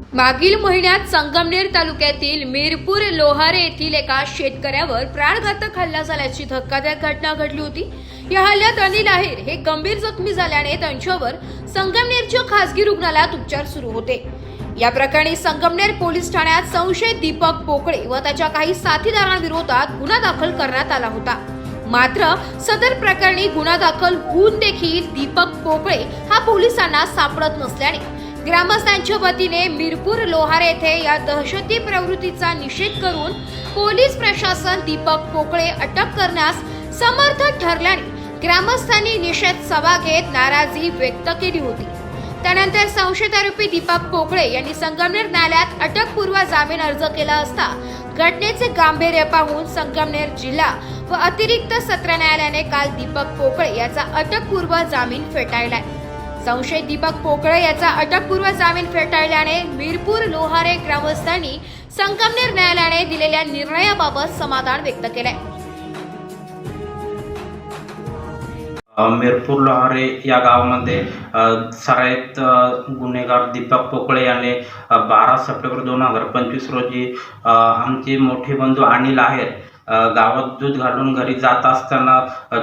मागील महिन्यात संगमनेर तालुक्यातील मिरपूर लोहारे येथील एका शेतकऱ्यावर प्राणघातक हल्ला झाल्याची धक्कादायक घटना घडली होती. या हल्ल्यात अनिल आहेर हे गंभीर जखमी झाल्याने त्यांच्यावर संगमनेरच्या खासगी रुग्णालयात उपचार सुरू होते. या प्रकरणी संगमनेर पोलीस ठाण्यात संशयित दीपक पोकळे व त्याच्या काही साथीदारांविरोधात गुन्हा दाखल करण्यात आला होता. मात्र सदर प्रकरणी गुन्हा दाखल होऊन देखील दीपक पोकळे हा पोलिसांना सापडत नसल्याने ग्रामस्थांच्या वतीने मिरपूर लोहार येथे या दहशती प्रवृत्तीचा निषेध करून पोलीस प्रशासन दीपक पोकळे अटक करण्यास समर्थ ठरल्याने ग्रामस्थांनी निषेध सभा घेत नाराजी व्यक्त केली होती. त्यानंतर संशयित आरोपी दीपक पोकळे यांनी संगमनेर न्यायालयात अटकपूर्व जामीन अर्ज केला असता घटनेचे गांभीर्य पाहून संगमनेर जिल्हा व अतिरिक्त सत्र न्यायालयाने काल दीपक पोकळे याचा अटकपूर्व जामीन फेटाळलाय. संशयित दीपक पोकळे याचा अटकपूर्व जामीन फेटाळल्याने मिरपूर लोहारे ग्रामस्थांनी संगमनेर न्यायालयाने दिलेल्या निर्णयाबाबत समाधान व्यक्त केलंय. मिरपूर लोहारे या गावामध्ये अ, सराईत गुन्हेगार दीपक पोकळे याने बारा सप्टेंबर दोन हजार पंचवीस रोजी आमचे मोठे बंधू अनिल आहेत. गावात दूध घालून घरी जात असताना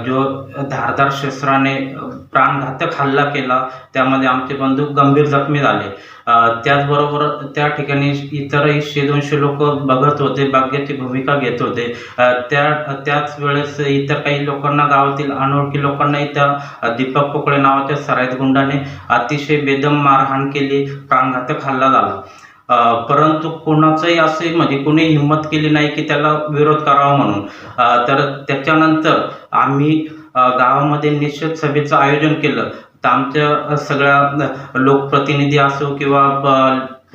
जो धारदार शस्त्राने प्राणघातक हल्ला केला त्यामध्ये आमचे बंधू गंभीर जखमी झाले. त्याचबरोबर त्या ठिकाणी इतरही शे दोनशे लोक बघत होते बाग्याची भूमिका घेत होते. त्या त्याच वेळेस इतर काही लोकांना गावातील अनोळखी लोकांनाही त्या दीपक पोकळे नावाच्या सराईत गुंडाने अतिशय बेदम मारहाण केली प्राणघातक हल्ला झाला. परंतु कोणाचंही असे म्हणजे कोणी हिंमत केली नाही की त्याला विरोध करावा म्हणून. तर त्याच्यानंतर आम्ही गावामध्ये निषेध सभेचं आयोजन केलं. तर आमच्या सगळ्या लोकप्रतिनिधी असो किंवा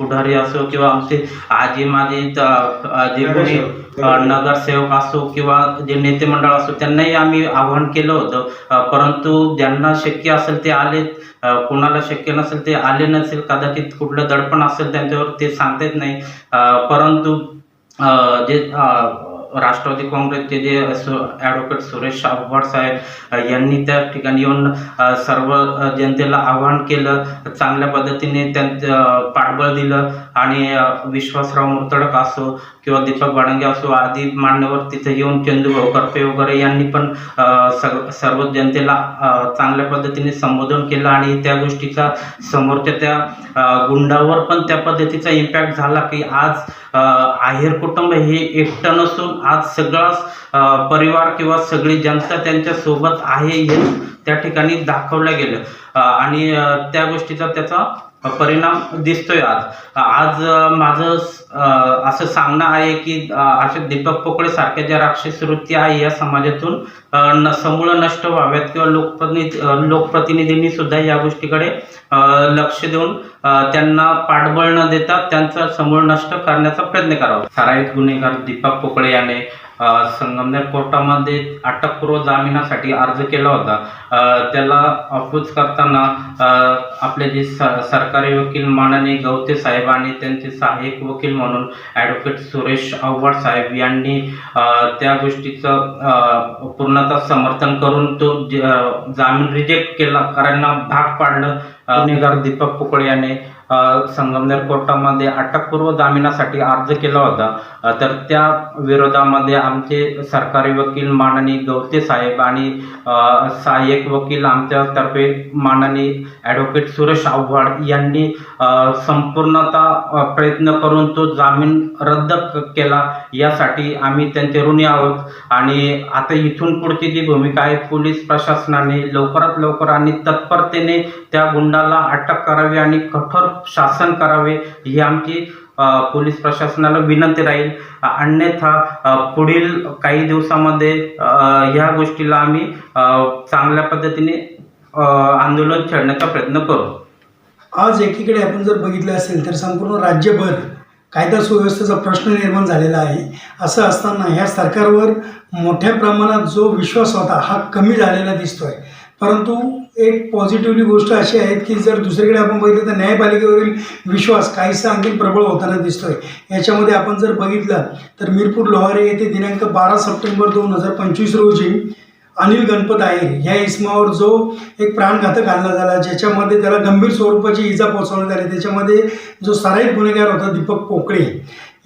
पुढारी असो किंवा आमचे आजी माजी जे कोणी नगरसेवक असो किंवा जे नेते मंडळ असो त्यांनाही आम्ही आव्हान केलं होतं. परंतु ज्यांना शक्य असेल ते आले कोणाला शक्य नसेल ते आले नसेल कदाचित कुठलं दडपण असेल त्यांच्यावर ते सांगता येत नाही. परंतु जे राष्ट्रवादी काँग्रेसचे जे ॲडव्होकेट सुरेश आव्हाड साहेब यांनी त्या ठिकाणी येऊन सर्व जनतेला आवाहन केलं चांगल्या पद्धतीने त्यांचं पाठबळ दिलं आणि विश्वासराव मुर्तडक असो किंवा दीपक बाडंगे असो आदी मान्यवर तिथे येऊन चंदूभाऊ करपे वगैरे यांनी पण सर्व जनतेला चांगल्या पद्धतीने संबोधन केलं आणि त्या गोष्टीचा समोरच्या त्या गुंडावर पण त्या पद्धतीचा इम्पॅक्ट झाला की आज आहेर कुटुंब हे एकटं नसून आज सगळाच परिवार किंवा सगळी जनता त्यांच्यासोबत आहे हे त्या ठिकाणी दाखवलं गेलं. आणि त्या गोष्टीचा त्याचा परिणाम दिसतोय आज. आज माझं असं सांगणं आहे की असे अशा दीपक पोकळे सारख्या ज्या राक्षस वृत्ती आहे या समाजातून समूळ नष्ट व्हाव्यात किंवा लोकप्रति लोकप्रतिनिधींनी सुद्धा या गोष्टीकडे लक्ष देऊन त्यांना पाठबळ न देता त्यांचा समूळ नष्ट करण्याचा प्रयत्न करावा. सराईत गुन्हेगार दीपक पोकळे याने संगमनेर कोर्टामध्ये अटकपूर्व जामिनासाठी अर्ज केला होता. त्याला अपोज करताना आपले जे स सरकारी वकील माननीय गवते साहेब आणि त्यांचे सहाय्यक वकील म्हणून ॲडव्होकेट सुरेश आव्हाड साहेब यांनी त्या गोष्टीचं पूर्णतः समर्थन करून तो जामीन रिजेक्ट केला. कारण भाग पाडलं गुन्हेगार दीपक पोकळे याने. संगमनेर कोर्टामध्ये अटकपूर्व जामिनासाठी अर्ज केला होता. तर त्या विरोधामध्ये आमचे सरकारी वकील माननीय गवते साहेब आणि सहाय्यक वकील आमच्यातर्फे माननीय ॲडव्होकेट सुरेश आव्हाड यांनी संपूर्णता संपूर्णतः प्रयत्न करून तो जामीन रद्द क- केला. यासाठी आम्ही त्यांचे ऋणी आहोत. आणि आता इथून पुढची जी भूमिका आहे पोलीस प्रशासनाने लवकरात लवकर आणि तत्परतेने त्या गुंडाला अटक करावी आणि कठोर शासन करावे ही आमची पोलीस प्रशासनाला विनंती राहील. अन्यथा पुढील काही दिवसामध्ये ह्या गोष्टीला आम्ही चांगल्या पद्धतीने आंदोलन छेडण्याचा प्रयत्न करू. आज एकीकडे आपण जर बघितलं असेल तर संपूर्ण राज्यभर कायदा सुव्यवस्थेचा प्रश्न निर्माण झालेला आहे. असं असताना ह्या सरकारवर मोठ्या प्रमाणात जो विश्वास होता हा कमी झालेला दिसतोय. परंतु एक पॉझिटिव्हली गोष्ट अशी आहे की जर दुसरीकडे आपण बघितलं तर न्यायपालिकेवरील विश्वास काहीसा आणखी प्रबळ होताना दिसतोय. याच्यामध्ये आपण जर बघितलं तर मिरपूर लोहारे येथे दिनांक बारा सप्टेंबर दोन हजार पंचवीस रोजी अनिल गणपत आहेर ह्या इसमावर जो एक प्राणघातक हल्ला झाला ज्याच्यामध्ये त्याला गंभीर स्वरूपाची इजा पोहोचवण्यात आली. त्याच्यामध्ये जो सराईत गुन्हेगार होता दीपक पोकळे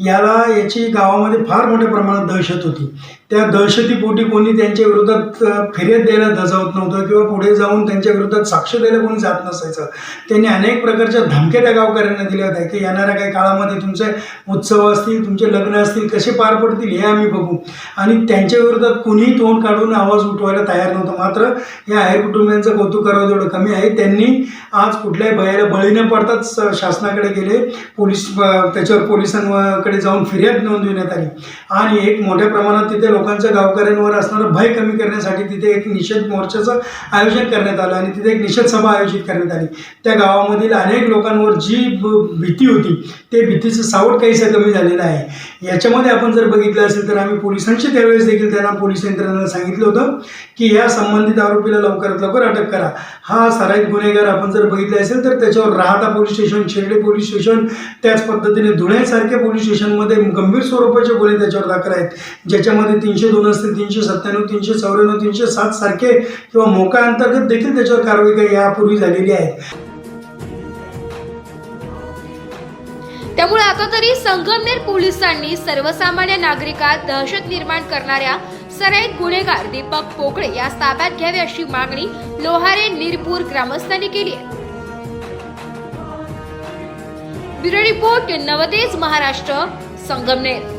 याला याची गावामध्ये फार मोठ्या प्रमाणात दहशत होती. त्या दहशतीपोटी कोणी त्यांच्या विरोधात फिर्याद द्यायला धजावत नव्हतं किंवा पुढे जाऊन त्यांच्या विरोधात साक्ष द्यायला कोणी जात नसायचं. त्यांनी अनेक प्रकारच्या धमक्या त्या गावकऱ्यांना दिल्या होत्या की येणाऱ्या काही काळामध्ये तुमचे उत्सव असतील तुमचे लग्न असतील कसे पार पडतील हे आम्ही बघू. आणि त्यांच्या विरोधात कुणीही तोंड काढून आवाज उठवायला तयार नव्हतं. मात्र या आहेर कुटुंबियांचं कौतुक करावं जेवढं कमी आहे. त्यांनी आज कुठल्याही भयाला बळी न पडताच शासनाकडे गेले. पोलीस त्याच्यावर पोलिसांकडे जाऊन फिर्याद नोंदविण्यात आली. आणि एक मोठ्या प्रमाणात तिथे लोकांच्या गावकऱ्यांवर असणारं भय कमी करण्यासाठी तिथे एक निषेध मोर्चाचं आयोजन करण्यात आलं आणि तिथे एक निषेध सभा आयोजित करण्यात आली. त्या गावामधील अनेक लोकांवर जी भीती होती ते भीतीचं सावट काहीसं कमी झालेलं आहे. याच्यामध्ये आपण जर बघितलं असेल तर आम्ही पोलिसांशी त्यावेळेस देखील त्यांना पोलीस यंत्रणांना सांगितलं होतं की या संबंधित आरोपीला लवकरात लवकर अटक करा. हा सराईत गुन्हेगार आपण जर बघितले असेल तर त्याच्यावर राहता police station Shirdi police station त्याच पद्धतीने धुळ्यासारख्या पोलीस स्टेशनमध्ये गंभीर स्वरूपाचे गुन्हे त्याच्यावर दाखल आहेत. ज्याच्यामध्ये तीनशे दोन असतील तीनशे सत्त्याण्णव तीनशे चौऱ्याण्णव तीनशे सात सारखे किंवा मोका अंतर्गत देखील त्याच्यावर कारवाई काही यापूर्वी झालेली आहे. त्यामुळे आता तरी संगमनेर पोलिसांनी सर्वसामान्य नागरिकात दहशत निर्माण करणाऱ्या सराईत गुन्हेगार दीपक पोकळे या ताब्यात घ्यावे अशी मागणी लोहारे निरपूर ग्रामस्थांनी केली आहे. Bureau report Navtej Maharashtra Sangamner.